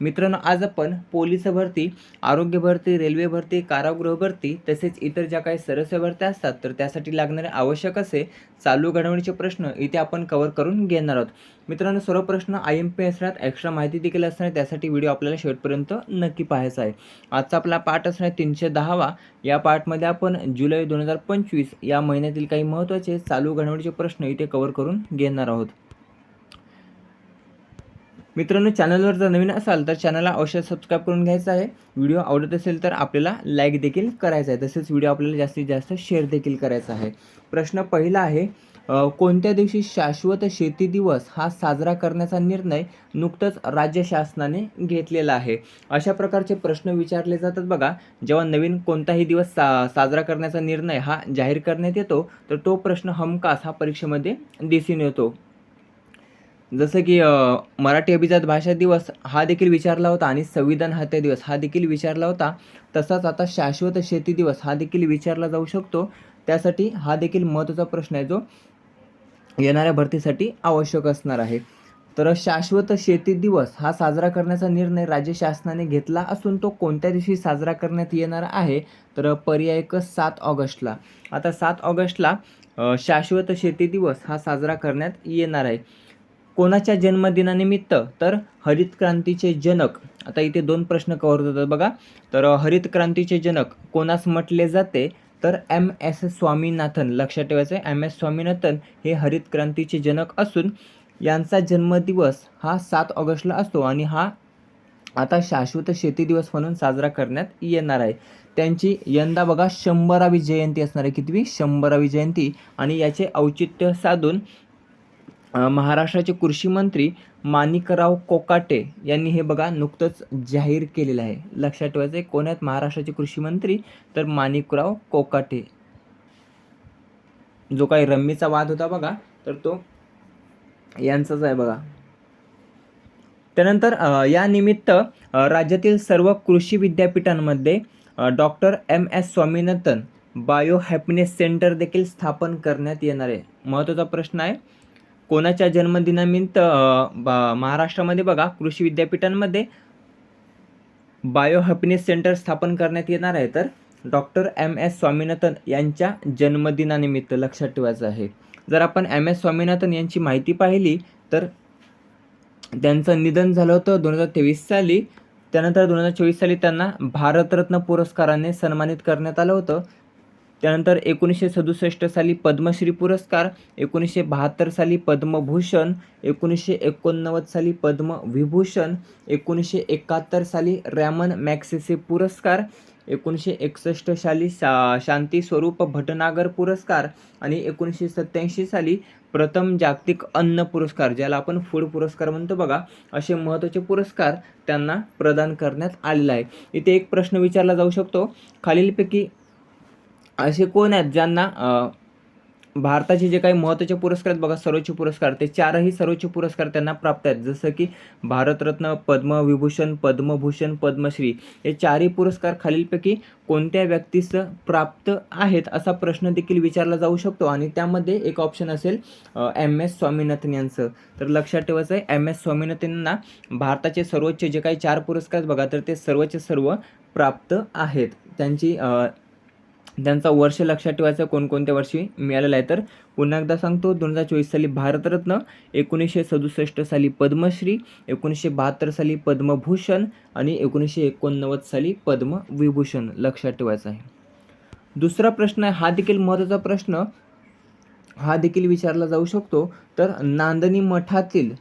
मित्रांनो आज आपण पोलीस भरती आरोग्य भरती रेल्वे भरती कारागृह भरती तसेच इतर ज्या काही सदस्य भरत्या असतात तर त्यासाठी लागणारे आवश्यक असे चालू घडामोडीचे प्रश्न इथे आपण कव्हर करून घेणार आहोत. मित्रांनो सर्व प्रश्न आय एम पी असणार एक्स्ट्रा माहिती देखील असणार त्यासाठी व्हिडिओ आपल्याला शेवटपर्यंत नक्की पाहायचा आहे. आजचा आपला पाठ असणार तीनशे दहावा. या पाठमध्ये आपण जुलै दोन हजार पंचवीस या महिन्यातील काही महत्त्वाचे चालू घडामोडीचे प्रश्न इथे कव्हर करून घेणार आहोत. मित्रांनो चॅनलवर जर नवीन असाल तर चॅनलला अवश्य सबस्क्राईब करून घ्यायचं आहे. व्हिडिओ आवडत असेल तर आपल्याला लाईक देखील करायचा आहे. तसेच व्हिडिओ आपल्याला जास्तीत जास्त शेअर देखील करायचा आहे. प्रश्न पहिला आहे कोणत्या दिवशी शाश्वत शेती दिवस हा साजरा करण्याचा निर्णय नुकतंच राज्य शासनाने घेतलेला आहे? अशा प्रकारचे प्रश्न विचारले जातात बघा. जेव्हा नवीन कोणताही दिवस सा साजरा करण्याचा निर्णय हा जाहीर करण्यात येतो तर तो प्रश्न हमखास हा परीक्षेमध्ये दिसून येतो. जसं की मराठी अभिजात भाषा दिवस हा देखील विचारला होता आणि संविधान हत्या दिवस हा देखील विचारला होता. तसाच आता शाश्वत शेती दिवस हा देखील विचारला जाऊ शकतो. त्यासाठी हा देखील महत्त्वाचा प्रश्न आहे जो येणाऱ्या भरतीसाठी आवश्यक असणार आहे. तर शाश्वत शेती दिवस हा साजरा करण्याचा निर्णय राज्य शासनाने घेतला असून तो कोणत्या दिवशी साजरा करण्यात येणार आहे? तर पर्याय क सात ऑगस्टला. आता सात ऑगस्टला शाश्वत शेती दिवस हा साजरा करण्यात येणार आहे. कोणाच्या जन्मदिनानिमित्त? तर हरित क्रांतीचे जनक. आता इथे दोन प्रश्न कव्हर होतात बघा. तर हरित क्रांतीचे जनक कोणास म्हटले जाते? तर एम एस स्वामीनाथन. लक्षात ठेवायचं आहे एम एस स्वामीनाथन हे हरित क्रांतीचे जनक असून यांचा जन्मदिवस हा सात ऑगस्टला असतो आणि हा आता शाश्वत शेती दिवस म्हणून साजरा करण्यात येणार आहे. त्यांची यंदा बघा शंभरावी जयंती असणार आहे. कितवी? शंभरावी जयंती. आणि याचे औचित्य साधून महाराष्ट्राचे कृषी मंत्री माणिकराव कोकाटे यांनी हे बघा नुकतंच जाहीर केलेलं आहे. लक्षात ठेवायचं आहे कोण आहेत महाराष्ट्राचे कृषी मंत्री? तर माणिकराव कोकाटे. जो काही रम्मीचा वाद होता बघा तर तो यांचाच आहे बघा. त्यानंतर या निमित्त राज्यातील सर्व कृषी विद्यापीठांमध्ये doctor M S Swaminathan bio happiness centre देखील स्थापन करण्यात येणार आहे. महत्त्वाचा प्रश्न आहे कोणाच्या जन्मदिनानिमित्त बा- महाराष्ट्रामध्ये बघा कृषी विद्यापीठांमध्ये बायो हॅपीनेस सेंटर स्थापन करण्यात येणार आहे. तर डॉक्टर एम एस स्वामीनाथन यांच्या जन्मदिनानिमित्त लक्षात ठेवायचं आहे. जर आपण एम एस स्वामीनाथन यांची माहिती पाहिली तर त्यांचं निधन झालं होतं दोन हजार तेवीस साली. त्यानंतर दोन हजार चोवीस साली त्यांना भारतरत्न पुरस्काराने सन्मानित करण्यात आलं होतं. त्यानंतर एकोणीसशे सदुसष्ट साली पद्मश्री पुरस्कार एकोणीसशे बहात्तर साली पद्मभूषण एकोणीसशे एकोणनव्वद साली पद्मविभूषण एकोणीसशे एकाहत्तर साली रॅमन मॅक्सेसे पुरस्कार एकोणीसशे एकसष्ट साली शा शांती स्वरूप भटनागर पुरस्कार आणि एकोणीसशे सत्याऐंशी साली प्रथम जागतिक अन्न पुरस्कार ज्याला आपण फूड पुरस्कार म्हणतो बघा असे महत्त्वाचे पुरस्कार त्यांना प्रदान करण्यात आलेला आहे. इथे एक प्रश्न विचारला जाऊ शकतो. खालीलपैकी असे कोण आहेत ज्यांना भारताचे जे काही महत्त्वाचे पुरस्कार आहेत बघा सर्वोच्च पुरस्कार ते चारही सर्वोच्च पुरस्कार त्यांना प्राप्त आहेत. जसं की भारतरत्न पद्मविभूषण पद्मभूषण पद्मश्री हे चारही पुरस्कार खालीलपैकी कोणत्या व्यक्तीस प्राप्त आहेत असा प्रश्न देखील विचारला जाऊ शकतो. आणि त्यामध्ये एक ऑप्शन असेल एम एस स्वामीनाथन यांचं. तर लक्षात ठेवायचं आहे एम एस स्वामीनाथन यांना भारताचे सर्वोच्च जे काही चार पुरस्कार आहेत बघा तर ते सर्वोच्च सर्व प्राप्त आहेत. त्यांची त्यांचा वर्ष लक्षात ठेवायचं कोणकोणत्या वर्षी मिळालेला आहे तर पुन्हा एकदा सांगतो दोन हजार चोवीस साली भारतरत्न एकोणीसशे सदुसष्ट साली पद्मश्री एकोणीसशे बहात्तर साली पद्मभूषण आणि एकोणीसशे एकोणनव्वद साली पद्मविभूषण लक्षात ठेवायचं आहे. दुसरा प्रश्न आहे हा देखील महत्त्वाचा प्रश्न हा देखील विचारला जाऊ शकतो तर नांदणी मठातील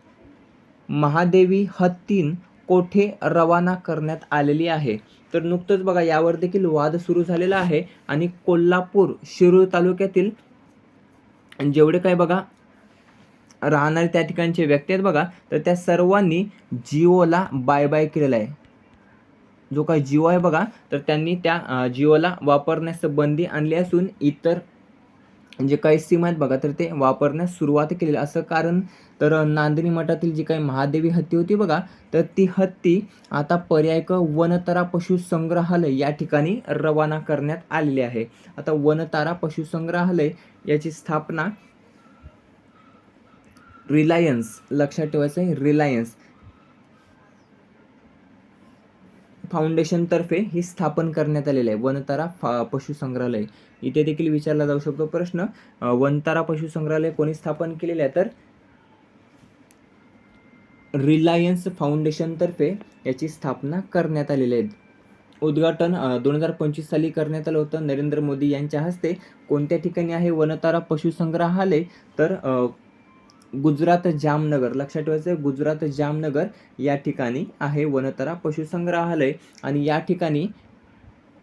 महादेवी हत्तीन कोठे रवाना करण्यात आलेली आहे? तर नुकतंच बघा यावर देखील वाद सुरू झालेला आहे आणि कोल्हापूर शिरूर तालुक्यातील जेवढे काय बघा राहणारे त्या ठिकाणचे व्यक्ती आहेत बघा तर त्या सर्वांनी जिओला बाय बाय केलेला आहे. जो काही जिओ आहे बघा तर त्यांनी त्या जिओला वापरण्यास बंदी आणली असून इतर जे काही सीम आहेत बघा तर ते वापरण्यास सुरुवात केलेली असं कारण तर नांदणी मठातील जी काही महादेवी हत्ती होती बघा तर ती हत्ती आता पर्यायक वनतारा पशुसंग्रहालय या ठिकाणी रवाना करण्यात आलेली आहे. आता वनतारा पशुसंग्रहालय याची स्थापना रिलायन्स लक्षात ठेवायचं आहे रिलायन्स. फाउंडेशनतर्फे ही स्थापन करण्यात आलेलं आहे. वनतारा फा पशुसंग्रहालय. इथे देखील विचारला जाऊ शकतो प्रश्न. वनतारा पशुसंग्रहालय कोणी स्थापन केलेलं आहे? तर रिलायन्स फाउंडेशनतर्फे याची स्थापना करण्यात आलेली आहे. उद्घाटन दोन हजार पंचवीस साली करण्यात आलं होतं. नरेंद्र मोदी यांच्या हस्ते कोणत्या ठिकाणी आहे वनतारा पशुसंग्रहालय? तर गुजरात जामनगर लक्षात ठेवायचं आहे, गुजरात जामनगर या ठिकाणी आहे वनतरा पशुसंग्रहालय आणि या ठिकाणी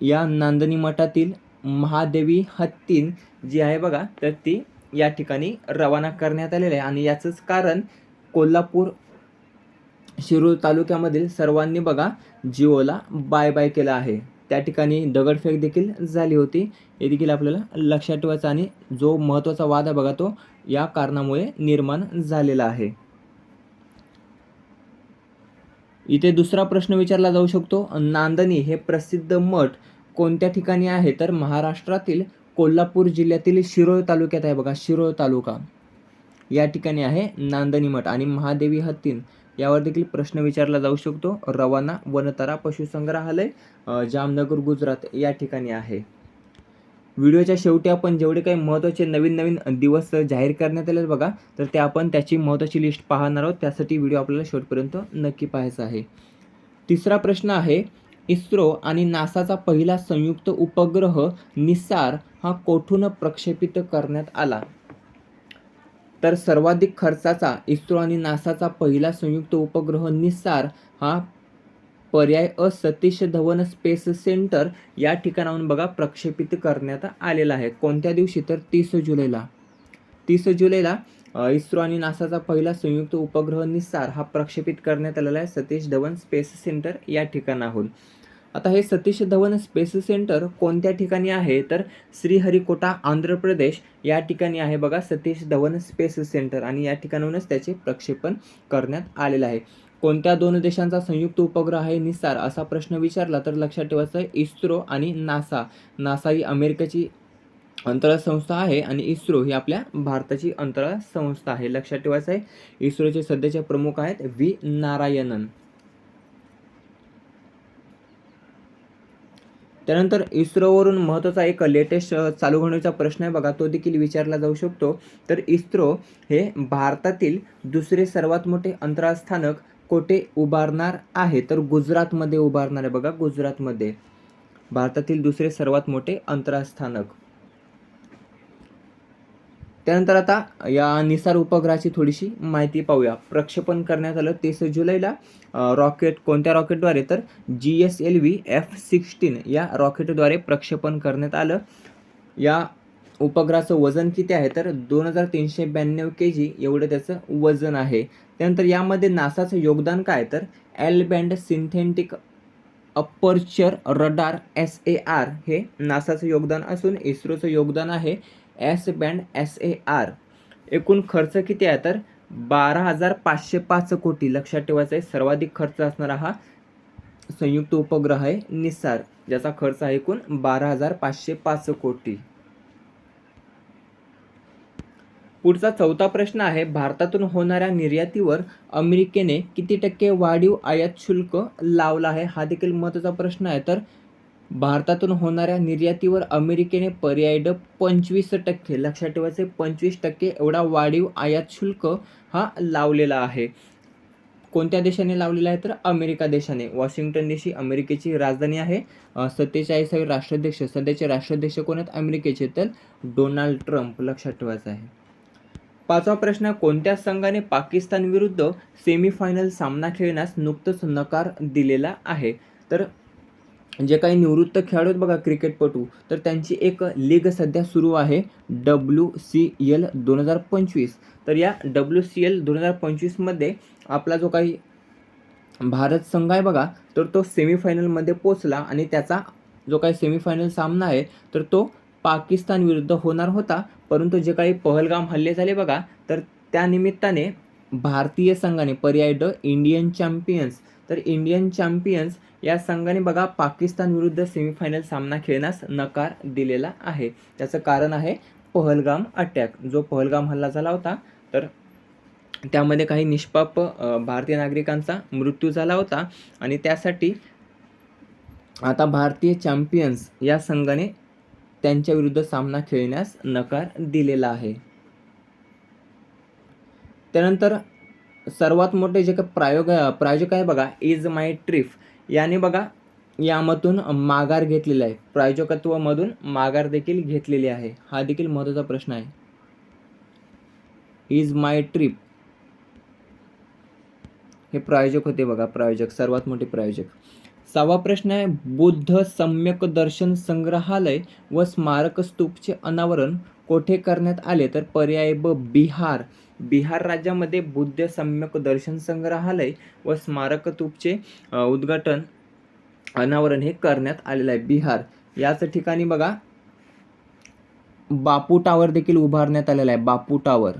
या नांदणी मठातील महादेवी हत्तीन जी आहे बघा तर ती या ठिकाणी रवाना करण्यात आलेली आहे. आणि याचंच कारण कोल्हापूर शिरूर तालुक्यामधील सर्वांनी बघा जिओला बाय बाय केलं आहे. त्या ठिकाणी दगडफेक देखील झाली होती. हे देखील आपल्याला लक्षात ठेवायचं आणि जो महत्त्वाचा वाद आहे बघा तो या कारणामुळे निर्माण झालेला आहे. इथे दुसरा प्रश्न विचारला जाऊ शकतो. नांदणी हे प्रसिद्ध मठ कोणत्या ठिकाणी आहे? तर महाराष्ट्रातील कोल्हापूर जिल्ह्यातील शिरोळ तालुक्यात आहे बघा शिरोळ तालुका. या ठिकाणी आहे नांदणी मठ आणि महादेवी हत्तीन. यावर देखील प्रश्न विचारला जाऊ शकतो. रवाना वनतारा पशुसंग्रहालय जामनगर गुजरात या ठिकाणी आहे. व्हिडिओच्या शेवटी आपण जेवढे काही महत्त्वाचे नवीन नवीन दिवस जाहीर करण्यात आले आहेत बघा तर ते आपण त्याची महत्त्वाची लिस्ट पाहणार आहोत. त्यासाठी व्हिडिओ आपल्याला शेवटपर्यंत नक्की पाहायचा आहे. तिसरा प्रश्न आहे इस्रो आणि नासाचा पहिला संयुक्त उपग्रह निसार हा कोठून प्रक्षेपित करण्यात आला? तर सर्वाधिक खर्चाचा इस्रो आणि नासाचा पहिला संयुक्त उपग्रह निसार हा पर्याय अ सतीश धवन स्पेस सेंटर या ठिकाणाहून बघा प्रक्षेपित करण्यात आलेला आहे. कोणत्या दिवशी? तर तीस जुलैला. तीस जुलैला इस्रो आणि नासाचा पहिला संयुक्त उपग्रह निसार हा प्रक्षेपित करण्यात आलेला आहे सतीश धवन स्पेस सेंटर या ठिकाणाहून. आता हे सतीश धवन स्पेस सेंटर कोणत्या ठिकाणी आहे? तर श्रीहरिकोटा आंध्र प्रदेश या ठिकाणी आहे बघा सतीश धवन स्पेस सेंटर आणि या ठिकाणाहूनच त्याचे प्रक्षेपण करण्यात आलेलं आहे. कोणत्या दोन देशांचा संयुक्त उपग्रह आहे? निसार असा प्रश्न विचारला तर लक्षात ठेवायचं आहे इस्रो आणि नासा. नासा ही अमेरिकेची अंतराळ संस्था आहे आणि इस्रो ही आपल्या भारताची अंतराळ संस्था आहे. लक्षात ठेवायचं आहे इस्रोचे सध्याचे प्रमुख आहेत व्ही नारायणन. त्यानंतर इस्रोवरून महत्त्वाचा एक लेटेस्ट चालू होण्याचा प्रश्न आहे बघा तो देखील विचारला जाऊ शकतो. तर इस्रो हे भारतातील दुसरे सर्वात मोठे अंतराळ स्थानक कोठे उभारणार आहे? तर गुजरातमध्ये उभारणार आहे बघा गुजरातमध्ये. भारतातील दुसरे सर्वात मोठे अंतराळ स्थानक त्यानंतर आता या निसार उपग्रहाची थोडीशी माहिती पाहूया. प्रक्षेपण करण्यात आलं तेस जुलैला. रॉकेट कोणत्या रॉकेटद्वारे? तर G S L V F sixteen या रॉकेटद्वारे प्रक्षेपण करण्यात आलं. या उपग्रहाचं वजन किती आहे? तर दोन हजार तीनशे ब्याण्णव के जी एवढं त्याचं वजन आहे. त्यानंतर यामध्ये नासाचं योगदान काय? तर L band synthetic aperture radar S A R हे नासाचं योगदान असून इस्रोचं योगदान आहे. S band S A R. एकूण खर्च किती आहे तर? बारा हजार पाचशे पाच कोटी. लक्षात ठेवायचं आहे सर्वाधिक खर्च असणारा हा संयुक्त उपग्रह आहे निसार ज्याचा खर्च आहे एकूण बारा हजार पाचशे पाच कोटी. पुढचा चौथा प्रश्न आहे भारतातून होणाऱ्या निर्यातीवर अमेरिकेने किती टक्के वाढीव आयात शुल्क लावला आहे? हा देखील महत्त्वाचा प्रश्न आहे. तर भारतातून होणाऱ्या निर्यातीवर अमेरिकेने पर्याय ड पंचवीस टक्के लक्षात ठेवायचे पंचवीस टक्के एवढा वाढीव आयात शुल्क हा लावलेला आहे. कोणत्या देशाने लावलेला आहे तर अमेरिका देशाने. वॉशिंग्टन डी सी अमेरिकेची राजधानी आहे. सत्तेचाळीसावे राष्ट्राध्यक्ष. सध्याचे राष्ट्राध्यक्ष कोण आहेत? अमेरिकेचे तर डोनाल्ड ट्रम्प लक्षात ठेवायचं आहे. पाचवा प्रश्न कोणत्या संघाने पाकिस्तान विरुद्ध सेमीफायनल सामना खेळण्यास नुकतंच नकार दिलेला आहे? तर जे काही निवृत्त खेळाडू आहेत बघा क्रिकेटपटू तर त्यांची एक लीग सध्या सुरू आहे डब्ल्यू सी एल दोन हजार पंचवीस. तर या डब्ल्यू सी एल दोन हजार पंचवीसमध्ये आपला जो काही भारत संघ आहे बघा तर तो सेमीफायनलमध्ये पोचला आणि त्याचा जो काही सेमीफायनल सामना आहे तर तो पाकिस्तान विरुद्ध होणार होता. परंतु जे काही पहलगाम हल्ले झाले बघा तर त्यानिमित्ताने भारतीय संघाने पर्याय ड इंडियन चॅम्पियन्स. तर इंडियन चॅम्पियन्स या संघाने बघा पाकिस्तान विरुद्ध सेमीफायनल सामना खेळण्यास नकार दिलेला आहे. त्याचं कारण आहे पहलगाम अटॅक जो पहलगाम हल्ला झाला होता तर त्यामध्ये काही निष्पाप भारतीय नागरिकांचा मृत्यू झाला होता आणि त्यासाठी आता भारतीय चॅम्पियन्स या संघाने त्यांच्या विरुद्ध सामना खेळण्यास नकार दिलेला आहे. त्यानंतर सर्वात मोठे जे काही प्रायोग प्रायोजक आहे बघा इज माय ट्रिप याने बघा यामधून माघार घेतलेला आहे. प्रायोजकत्वामधून माघार देखील घेतलेली आहे. हा देखील महत्त्वाचा प्रश्न आहे. इज माय ट्रिप हे प्रायोजक होते बघा प्रायोजक सर्वात मोठे प्रायोजक. सहावा प्रश्न आहे बुद्ध सम्यक दर्शन संग्रहालय व स्मारक स्तूपचे अनावरण कोठे करण्यात आले? तर पर्याय ब बिहार. बिहार राज्यामध्ये बुद्ध सम्यक दर्शन संग्रहालय व स्मारक तूपचे उद्घाटन अनावरण हे करण्यात आलेलं आहे बिहार. याच ठिकाणी बघा बापू टावर देखील उभारण्यात आलेला आहे बापू टावर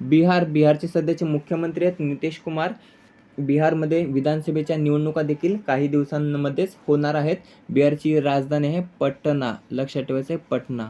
बिहार बिहारचे सध्याचे मुख्यमंत्री आहेत नितेश कुमार. बिहारमध्ये विधानसभेच्या निवडणुका देखील काही दिवसांमध्येच होणार आहेत. बिहारची राजधानी आहे पटना लक्षात ठेवायचं आहे पटना.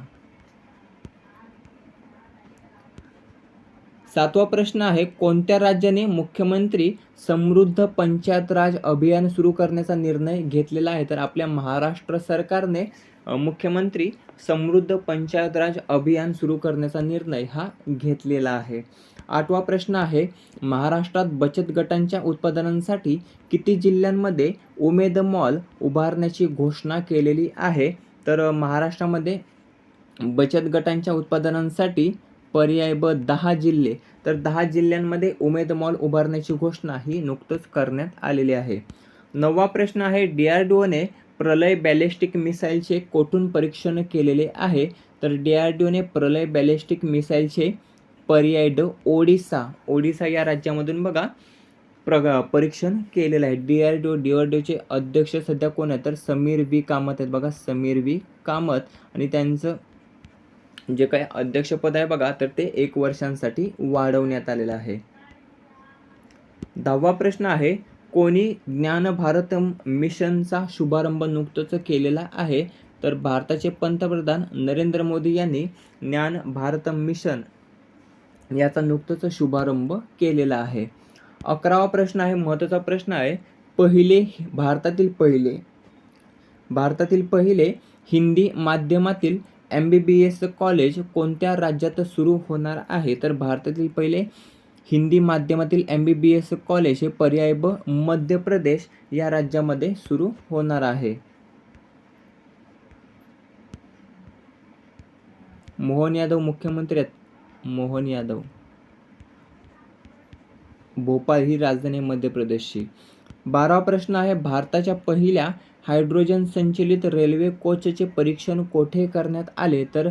सातवा प्रश्न आहे कोणत्या राज्याने मुख्यमंत्री समृद्ध पंचायत राज अभियान सुरू करण्याचा निर्णय घेतलेला आहे? तर आपल्या महाराष्ट्र सरकारने मुख्यमंत्री समृद्ध पंचायत राज अभियान सुरू करण्याचा निर्णय हा घेतलेला आहे. आठवा प्रश्न आहे महाराष्ट्रात बचत गटांच्या उत्पादनांसाठी किती जिल्ह्यांमध्ये उमेद मॉल उभारण्याची घोषणा केलेली आहे? तर महाराष्ट्रामध्ये बचत गटांच्या उत्पादनांसाठी पर्याय ब दहा जिल्हे. तर दहा जिल्ह्यांमध्ये उमेद मॉल उभारण्याची घोषणा ही नुकतंच करण्यात आलेली आहे. नववा प्रश्न आहे डी आर डी ओने प्रलय बॅलिस्टिक मिसाईलचे कोठून परीक्षण केलेले आहे? तर डी आर डी ओने प्रलय बॅलिस्टिक मिसाईलचे पर्याय ड ओडिसा. ओडिसा या राज्यामधून बघा प्रग परीक्षण केलेलं आहे. D R D O D R D ओचे अध्यक्ष सध्या कोण आहेत? तर समीर बी कामत आहेत. बघा समीर बी कामत. आणि त्यांचं जे काही अध्यक्षपद आहे बघा तर ते एक वर्षांसाठी वाढवण्यात आलेलं आहे. दहावा प्रश्न आहे कोणी ज्ञान भारत मिशनचा शुभारंभ नुकतंच केलेला आहे? तर भारताचे पंतप्रधान नरेंद्र मोदी यांनी ज्ञान भारत मिशन याचा नुकतंच शुभारंभ केलेला आहे. अकरावा प्रश्न आहे महत्त्वाचा प्रश्न आहे पहिले भारतातील पहिले भारतातील पहिले हिंदी माध्यमातील M B B S college कोणत्या राज्यात सुरू होणार आहे? तर भारतातील पहिले हिंदी माध्यमातील M B B S college हे पर्याय ब मध्य प्रदेश या राज्यामध्ये सुरू होणार आहे. मोहन यादव मुख्यमंत्री आहेत. मोहन यादव. भोपाळ ही राजधानी मध्य प्रदेशची. बारावा प्रश्न आहे भारताच्या पहिल्या हायड्रोजन संचलित रेल्वे कोचचे परीक्षण कोठे करण्यात आले? तर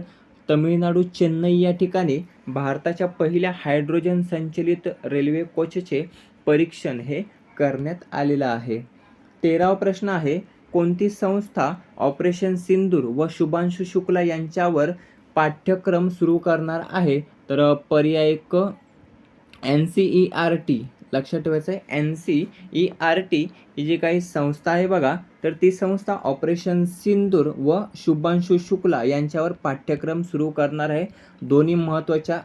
तमिळनाडू चेन्नई या ठिकाणी भारताच्या पहिल्या हायड्रोजन संचलित रेल्वे कोचचे परीक्षण हे करण्यात आलेलं आहे. तेरावा प्रश्न आहे कोणती संस्था ऑपरेशन सिंदूर व शुभांशु शुक्ला यांच्यावर पाठ्यक्रम सुरू करणार आहे? तर पर्याय क N C E R T. लक्षात ठेवायचं आहे N C E R T ही जी काही संस्था आहे बघा तर ती संस्था ऑपरेशन सिंदूर व शुभांशु शुक्ला यांच्यावर पाठ्यक्रम सुरू करणार आहे. दोन्ही महत्त्वाच्या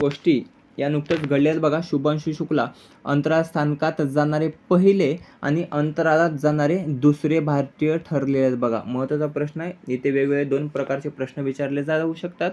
गोष्टी या नुकतंच घडल्यात बघा. शुभांशु शुक्ला अंतराळ स्थानकात जाणारे पहिले आणि अंतराळात जाणारे दुसरे भारतीय ठरलेले आहेत बघा. महत्त्वाचा प्रश्न आहे. इथे वेगवेगळे दोन प्रकारचे प्रश्न विचारले जाऊ शकतात.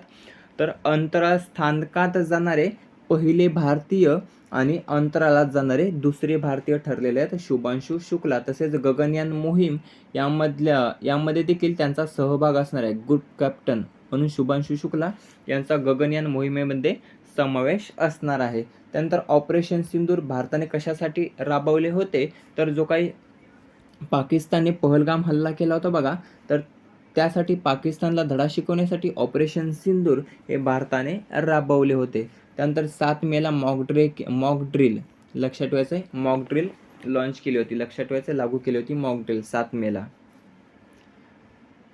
तर अंतराळ स्थानकात जाणारे पहिले भारतीय आणि अंतराळात जाणारे दुसरे भारतीय ठरलेले आहेत शुभांशु शुक्ला तसेच गगनयान मोहीम यामधल्या यामध्ये देखील त्यांचा सहभाग असणार आहे. गुड कॅप्टन म्हणून शुभांशु शुक्ला यांचा गगनयान मोहिमेमध्ये समावेश असणार आहे. त्यानंतर ऑपरेशन सिंदूर भारताने कशासाठी राबवले होते? तर जो काही पाकिस्तानने पहलगाम हल्ला केला होता बघा तर त्यासाठी पाकिस्तानला धडा शिकवण्यासाठी ऑपरेशन सिंदूर हे भारताने राबवले होते. त्यानंतर सात मेला मॉक ड्रे मॉक ड्रिल लक्षात ठेवायचं आहे मॉक ड्रिल लॉन्च केली होती. लक्षात ठेवायचं लागू केली होती मॉक ड्रिल सात मेला.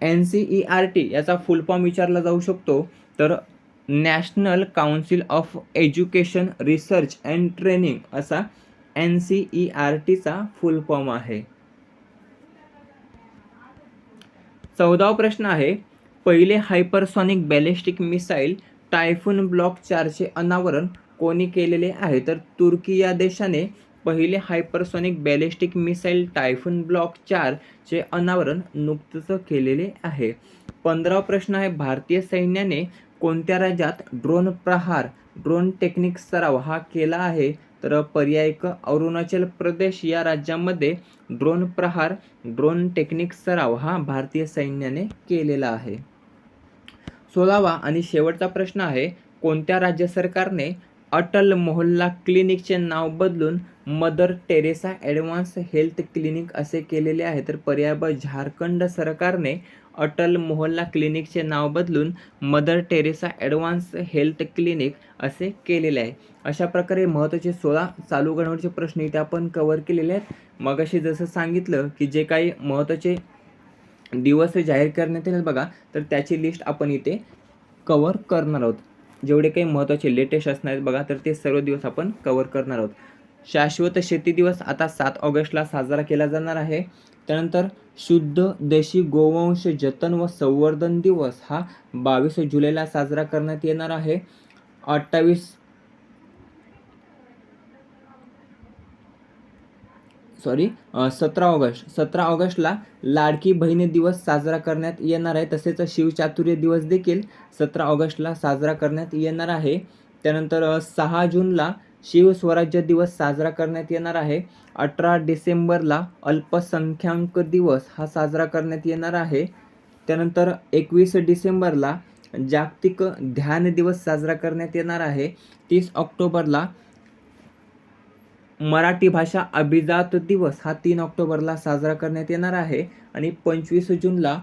N C E R T याचा फुल फॉर्म विचारला जाऊ शकतो. तर national council of education research and training असा एन सी ई आर टीचा फुल फॉर्म आहे. चौदावा प्रश्न आहे पहिले hypersonic ballistic missile typhoon block चारचे अनावरण कोणी केलेले आहे? तर तुर्की या देशाने पहिले hypersonic ballistic missile typhoon block चारचे अनावरण नुकतंच केलेले आहे. पंधरावा प्रश्न आहे भारतीय सैन्याने कोणत्या राज्यात ड्रोन प्रहार ड्रोन टेक्निक सराव हा केला आहे? तर पर्याय क अरुणाचल प्रदेश या राज्यामध्ये ड्रोन प्रहार ड्रोन टेक्निक सराव हा भारतीय सैन्याने केलेला आहे. सोळावा आणि शेवटचा प्रश्न आहे कोणत्या राज्य सरकारने अटल मोहल्ला क्लिनिकचे नाव बदलून Mother Teresa advance health clinic असे केलेले आहे? तर पर्याय ब झारखंड सरकारने अटल मोहल्ला क्लिनिकचे नाव बदलून Mother Teresa advance health clinic असे केलेले आहे. अशा प्रकारे महत्त्वाचे सोळा चालू घडामोडीचे प्रश्न इथे आपण कवर केलेले आहेत. मगाशी जसं सांगितलं की जे काही महत्त्वाचे दिवस जाहीर करण्यात येईल बघा. तर त्याची लिस्ट आपण इथे कवर करणार आहोत. जेवढे काही महत्त्वाचे लेटेस्ट असणार आहेत बघा तर ते सर्व दिवस आपण कवर करणार आहोत. शाश्वत शेती दिवस आता सात ऑगस्टला साजरा केला जाणार आहे. त्यानंतर शुद्ध देशी गोवंश जतन व संवर्धन दिवस हा बावीस जुलैला साजरा करण्यात येणार आहे. अठ्ठावीस सॉरी सतरा ऑगस्ट. सतरा ऑगस्टला लाडकी बहिणी दिवस साजरा करण्यात येणार आहे. तसेच शिवचातुर्य दिवस देखील सतरा ऑगस्टला साजरा करण्यात येणार आहे. त्यानंतर सहा जूनला शिवस्वराज्य दिवस साजरा करण्यात येणार आहे. अठरा डिसेंबरला अल्पसंख्याक दिवस हा साजरा करण्यात येणार आहे. त्यानंतर एकवीस डिसेंबरला जागतिक ध्यान दिवस साजरा करण्यात येणार आहे. तीस ऑक्टोबरला मराठी भाषा अभिजात दिवस हा तीन ऑक्टोबरला साजरा करण्यात येणार आहे आणि पंचवीस जूनला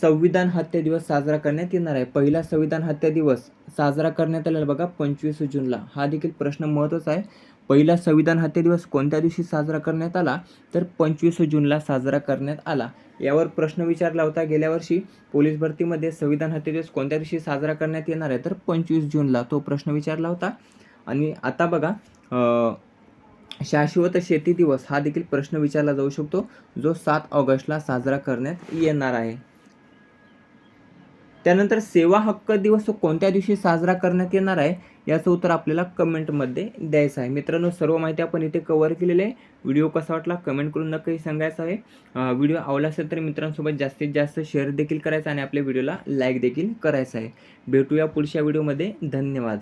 संविधान हत्या दिवस साजरा करण्यात येणार आहे. पहिला संविधान हत्या दिवस साजरा करण्यात आलेला बघा पंचवीस जूनला. हा देखील प्रश्न महत्त्वाचा आहे. पहिला संविधान हत्या दिवस कोणत्या दिवशी साजरा करण्यात आला? तर पंचवीस जूनला साजरा करण्यात आला. यावर प्रश्न विचारला होता गेल्या वर्षी. पोलीस भरतीमध्ये संविधान हत्या दिवस कोणत्या दिवशी साजरा करण्यात येणार आहे? तर पंचवीस जूनला तो प्रश्न विचारला होता. आणि आता बघा शाश्वत शेती दिवस हा देखील प्रश्न विचारला जाऊ शकतो जो सात ऑगस्टला साजरा करण्यात येणार आहे. त्यानंतर सेवा हक्क दिवस कोणत्या दिवशी साजरा करण्यात येणार आहे याचं उत्तर आपल्याला कमेंटमध्ये द्यायचं आहे. मित्रांनो सर्व माहिती आपण इथे कव्हर केलेली आहे. व्हिडिओ कसा वाटला कमेंट करून नक्की सांगायचं आहे. व्हिडिओ आवडला असेल तर मित्रांसोबत जास्तीत जास्त शेअर देखील करायचा आणि आपल्या व्हिडिओला लाईक देखील करायचं आहे. भेटूया पुढच्या व्हिडिओमध्ये धन्यवाद.